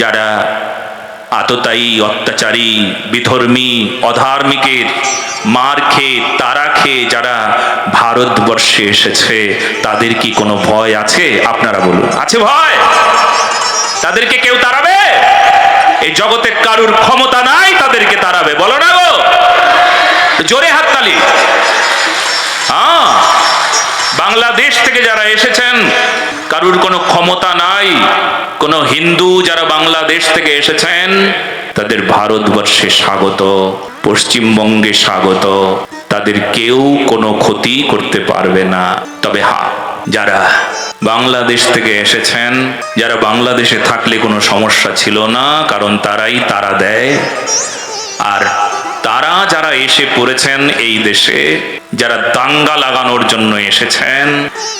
যারা আততায়ী, অত্যাচারী, বিধর্মী, অধার্মিকের মার খেয়ে, তারা খেয়ে যারা ভারতবর্ষে এসেছে, তাদের কি কোনো ভয় আছে? আপনারা বলুন। আছে ভয়? তাদেরকে কেউ তাড়াবে? এই জগতে কারুর ক্ষমতা নাই, তাদেরকে তাড়াবে। বলো না গো। জোরে হাততালি। হ্যাঁ। বাংলাদেশ থেকে যারা এসেছেন, কারুর কোনো ক্ষমতা নাই কোনো হিন্দু যারা বাংলাদেশ থেকে এসেছেন, তাদের ভারতবর্ষে স্বাগত, পশ্চিমবঙ্গে স্বাগত। তাদের কেউ কোনো ক্ষতি করতে পারবে না। তবে হা, যারা বাংলাদেশ থেকে এসেছেন, যারা বাংলাদেশে থাকলে কোনো সমস্যা ছিল না, কারণ তারাই তারা দেয়। আর তারা যারা এসে পড়েছেন এই দেশে, যারা দাঙ্গা লাগানোর জন্য এসেছেন,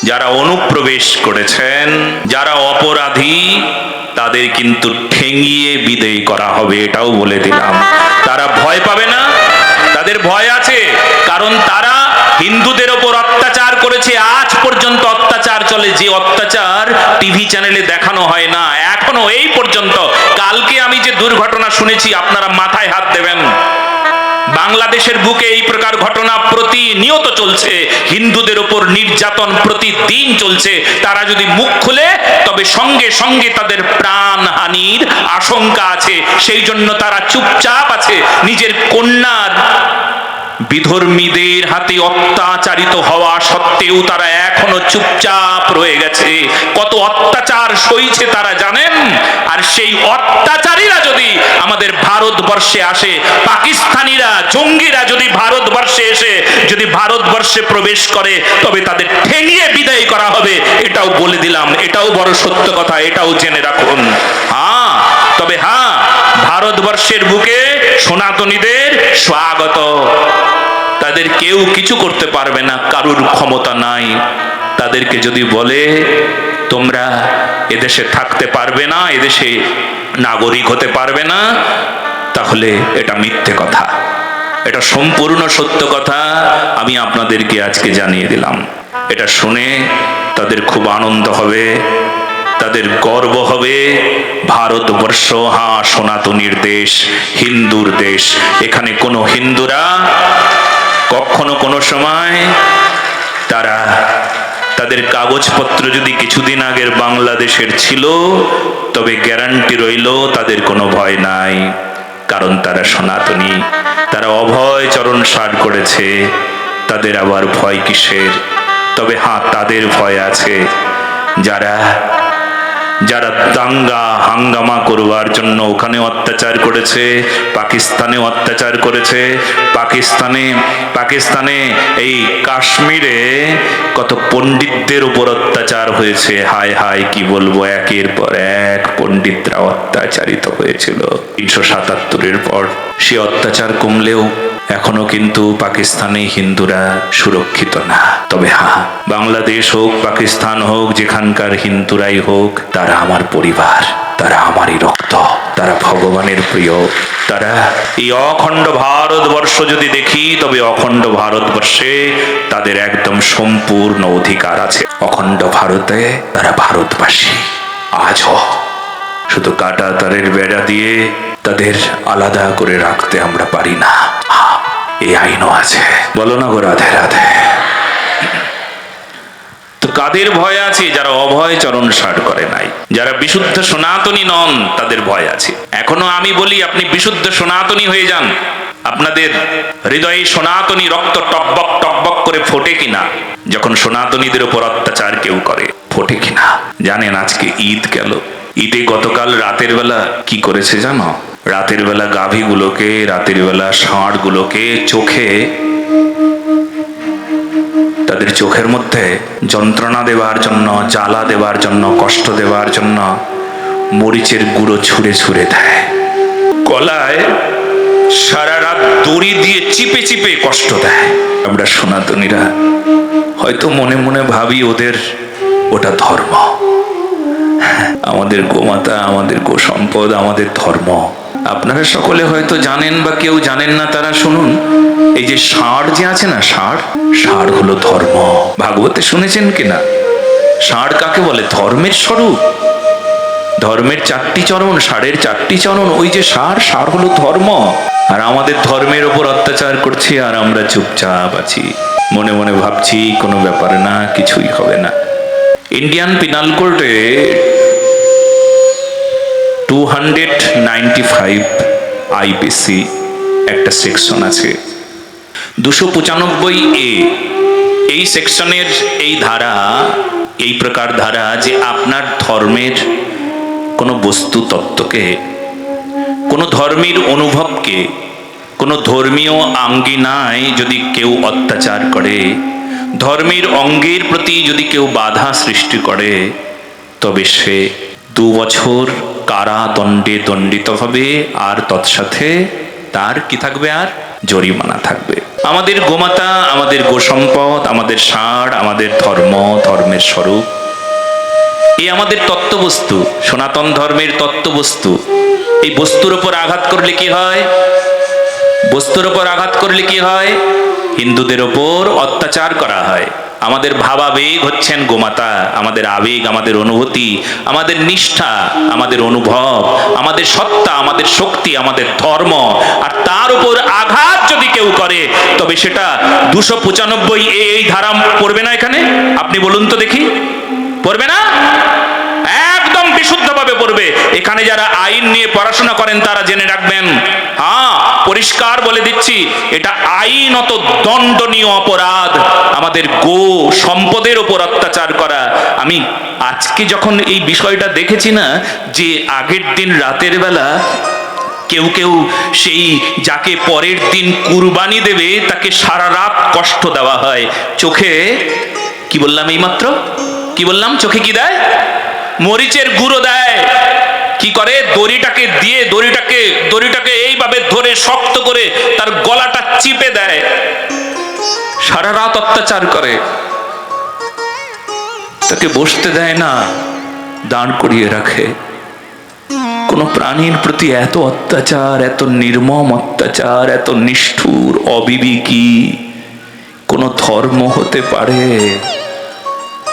যারা অনুপ্রবেশ করেছেন, যারা অপরাধী, তাদের কিন্তু ঠেঙিয়ে বিদেয় করা হবে, এটাও বলে দিলাম। তারা ভয় পাবে না, তাদের ভয় আছে, কারণ তারা হিন্দুদের ওপর অত্যাচার করেছে, আজ পর্যন্ত অত্যাচার চলে, যে অত্যাচার টিভি চ্যানেলে দেখানো হয় না, এখনও এই পর্যন্ত। কালকে আমি যে দুর্ঘটনা শুনেছি, আপনারা মাথায় হাত দেবেন। বাংলাদেশের বুকে এই প্রকার ঘটনা প্রতিনিয়ত চলছে। হিন্দুদের উপর নির্যাতন প্রতিদিন চলছে। তারা যদি মুখ খুলে, তবে সঙ্গে সঙ্গে তাদের প্রাণহানির আশঙ্কা আছে। সেই জন্য তারা চুপচাপ আছে। নিজের কন্যার বিধর্মীদের হাতে অত্যাচারিত হওয়া সত্ত্বেও তারা এখনও চুপচাপ রয়ে গেছে। কত অত্যাচার সইছে তারা জানেন? আর সেই অত্যাচারীরা যদি আমাদের ভারতবর্ষে আসে, পাকিস্তানিরা, জঙ্গিরা যদি ভারতবর্ষে এসে, যদি ভারতবর্ষে প্রবেশ করে, তবে তাদের ঠেঙিয়ে বিদায় করা হবে। এটাও বলে দিলাম, এটাও বড় সত্য কথা, এটাও জেনে রাখুন। হ্যাঁ তবে হ্যাঁ ভারতবর্ষের বুকে সনাতনীদের স্বাগত। তাদের কেউ কিছু করতে পারবে না, কারুর ক্ষমতা নাই। তাদেরকে যদি বলে, তোমরা এদেশে থাকতে পারবে না, এদেশে নাগরিক হতে পারবে না, তাহলে এটা মিথ্যে কথা। এটা সম্পূর্ণ সত্য কথা, আমি আপনাদেরকে আজকে জানিয়ে দিলাম। এটা শুনে তাদের খুব আনন্দ হবে, তাদের গর্ব হবে। ভারতবর্ষ, হা, সনাতনীর দেশ, হিন্দুর দেশ। এখানে কোনো হিন্দুরা কখনো কোনো সময় তারা তাদের কাগজপত্র যদি কিছুদিন আগের বাংলাদেশের ছিল, তবে গ্যারান্টি রইল, তাদের কোনো ভয় নাই, কারণ তারা সনাতনী, তারা অভয় চরণ সার করেছে, তাদের আবার ভয় কিসের? তবে হ্যাঁ তাদের ভয় আছে, যারা যারা দাঙ্গা, হাঙ্গামা করবার জন্য ওখানে অত্যাচার করেছে পাকিস্তানে অত্যাচার করেছে। পাকিস্তানে পাকিস্তানে এই কাশ্মীরে কত পণ্ডিতদের উপর অত্যাচার হয়েছে। হায় হায়, কি বলব? একের পর এক পণ্ডিতরা অত্যাচারিত হয়েছিল। তিনশো সাতাত্তরের পর সে অত্যাচার কমলেও এখনও কিন্তু পাকিস্তানে হিন্দুরা সুরক্ষিত না। তবে হ্যাঁ বাংলাদেশ হোক, পাকিস্তান হোক, যেখানকার হিন্দুরাই হোক, তারা আমার পরিবার, তারা আমারই রক্ত, তারা ভগবানের প্রিয়। তারা এই অখণ্ড ভারতবর্ষ যদি দেখি, তবে অখণ্ড ভারতবর্ষে তাদের একদম সম্পূর্ণ অধিকার আছে। অখণ্ড ভারতে তারা ভারতবাসী। আজও শুধু কাটা তারের বেড়া দিয়ে তাদের আলাদা করে রাখতে আমরা পারি না। এই আইনও আছে। বলো না গো রাধে রাধে। কাদের ভয় আছে? যারা অভয় চরণ সার করে নাই। যারা বিশুদ্ধ সনাতনী নন, তাদের ভয় আছে। এখনও আমি বলি, আপনি বিশুদ্ধ সনাতনী হয়ে যান। আপনাদের হৃদয়ে সনাতনী রক্ত টকবক টকবক করে ফোটে কিনা? যখন সনাতনীদের উপর অত্যাচার কেউ করে, ফোটে কিনা? জানেন আজকে ঈদ গেল। ঈদে গতকাল রাতের বেলা কি করেছে জানো? রাতের বেলা গাভীগুলোকে, রাতের বেলা ষাঁড়গুলোকে চোখে, তাদের চোখের মধ্যে যন্ত্রণা দেওয়ার জন্য, জ্বালা দেওয়ার জন্য, কষ্ট দেওয়ার জন্য মরিচের গুঁড়ো ছুঁড়ে ছুঁড়ে দেয়। গলায় সারা রাত দড়ি দিয়ে চিপে চিপে কষ্ট দেয়। আমরা সনাতনীরা হয়তো মনে মনে ভাবি ওদের ওটা ধর্ম। আমাদের গোমাতা, আমাদের গো সম্পদ আমাদের ধর্ম। আপনারা সকলে হয়তো জানেন বা কেউ জানেন না, তারা শুনুন। এই যে ষাঁড় যে আছে না, ষাঁড়? ষাঁড় হলো ধর্ম। ভাগবতে শুনেছেন কিনা? ষাঁড় কাকে বলে? ধর্মের স্বরূপ। ধর্মের চারটি চরণ, ষাঁড়ের চারটি চরণ, ওই যে সার সার হলো ধর্ম। আর আমাদের ধর্মের ওপর অত্যাচার করছি, আর আমরা চুপচাপ আছি। মনে মনে ভাবছি, কোনো ব্যাপার না, কিছুই হবে না। ইন্ডিয়ান পিনাল কোর্টে two hundred ninety five IPC একটা সেকশন আছে। দুশো পঁচানব্বই এ এই সেকশনের এই ধারা, এই প্রকার ধারা যে আপনার ধর্মের কোনো বস্তু তত্ত্বকে, কোনো ধর্মীর অনুভবকে, কোনো ধর্মীয় আঙ্গিনায় যদি কেউ অত্যাচার করে, ধর্মের অঙ্গের প্রতি যদি কেউ বাধা সৃষ্টি করে, তবে সে দু বছর কারাদণ্ডে দণ্ডিত হবে, আর তৎসাথে তার কি থাকবে আর? জরিমানা থাকবে। আমাদের গোমাতা, আমাদের গোসম্পদ, আমাদের ষাঁড়, আমাদের ধর্ম, ধর্মের স্বরূপ। এই আমাদের তত্ত্ববস্তু, সনাতন ধর্মের তত্ত্ববস্তু। এই বস্তুর উপর আঘাত করলে কি হয়? বস্তুর উপর আঘাত করলে কি হয়? হিন্দুদের ওপর অত্যাচার করা হয়। আমাদের ভাবাবেগ হচ্ছেন গোমাতা, আমাদের আবেগ, আমাদের অনুভূতি, আমাদের নিষ্ঠা, আমাদের অনুভব, আমাদের সত্তা, আমাদের শক্তি, আমাদের ধর্ম, আর তার উপর আঘাত যদি কেউ করে, তবে সেটা দুশো পঁচানব্বই এই ধারা পড়বে না এখানে? আপনি বলুন তো দেখি। পড়বে না? একদম বিশুদ্ধভাবে পড়বে। এখানে যারা আইন নিয়ে পড়াশোনা করেন, তারা জেনে রাখবেন। হ্যাঁ পরিষ্কার বলে দিচ্ছি, এটা আইনত দণ্ডনীয় অপরাধ। আমাদের গো সম্পদের ওপর অত্যাচার করা। আমি আজকে যখন এই বিষয়টা দেখেছি না, যে আগের দিন রাতের বেলা কেউ কেউ সেই যাকে পরের দিন কুরবানি দেবে, তাকে সারা রাত কষ্ট দেওয়া হয়। চোখে কি বললাম এইমাত্র? কি বললাম? চোখে কি দেয়? মরিচের গুঁড়ো দেয়। কি করে? দড়িটাকে দিয়ে দড়িটাকে দড়িটাকে এইভাবে ধরে শক্ত করে তার গলাটা চিপে দেয়। সারা রাত অত্যাচার করে। তাকে বসতে দেয় না, দাঁড় করিয়ে রাখে। কোন প্রাণীর প্রতি এত অত্যাচার, এত নির্মম অত্যাচার, এত নিষ্ঠুর অবিবেকী কোন ধর্ম হতে পারে?